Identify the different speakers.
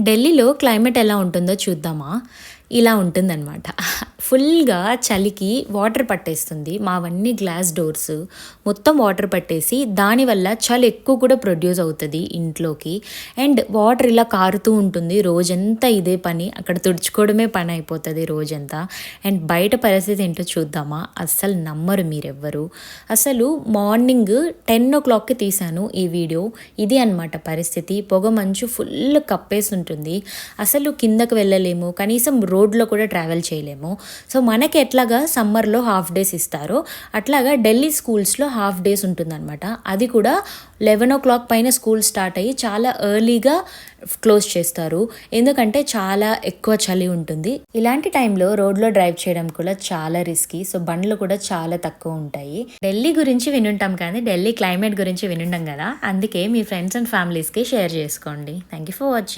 Speaker 1: ఢిల్లీలో క్లైమేట్ ఎలా ఉంటుందో చూద్దామా? ఇలా ఉంటుందన్నమాట. ఫుల్గా చలికి వాటర్ పట్టేస్తుంది. మావన్నీ గ్లాస్ డోర్స్. మొత్తం వాటర్ పట్టేసి దానివల్ల చలి ఎక్కువ కూడా ప్రొడ్యూస్ అవుతుంది ఇంట్లోకి. అండ్ వాటర్ ఇలా కారుతూ ఉంటుంది. రోజంతా ఇదే పని. అక్కడ తుడుచుకోవడమే పని అయిపోతుంది రోజంతా. అండ్ బయట పరిస్థితి ఏంటో చూద్దామా? అస్సలు నమ్మరు మీరెవ్వరు. అసలు మార్నింగ్ టెన్ ఓ క్లాక్కి తీశాను ఈ వీడియో. ఇది అన్నమాట పరిస్థితి. పొగ మంచు ఫుల్ కప్పేసి ఉంటుంది అసలు కిందకు వెళ్ళలేము. కనీసం రోడ్లో కూడా ట్రావెల్ చేయలేము. సో మనకి ఎట్లాగా సమ్మర్లో హాఫ్ డేస్ ఇస్తారో. అట్లాగా ఢిల్లీ స్కూల్స్లో హాఫ్ డేస్ ఉంటుందన్నమాట. అది కూడా లెవెన్ ఓ క్లాక్ పైన స్కూల్ స్టార్ట్ అయ్యి చాలా ఎర్లీగా క్లోజ్ చేస్తారు. ఎందుకంటే చాలా ఎక్కువ చలి ఉంటుంది. ఇలాంటి టైంలో రోడ్లో డ్రైవ్ చేయడం కూడా చాలా రిస్కీ. సో బండ్లు కూడా చాలా తక్కువ ఉంటాయి. ఢిల్లీ గురించి వినుంటాం కానీ ఢిల్లీ క్లైమేట్ గురించి వినుండం కదా. అందుకే మీ ఫ్రెండ్స్ అండ్ ఫ్యామిలీస్కి షేర్ చేసుకోండి. Thank you for watching.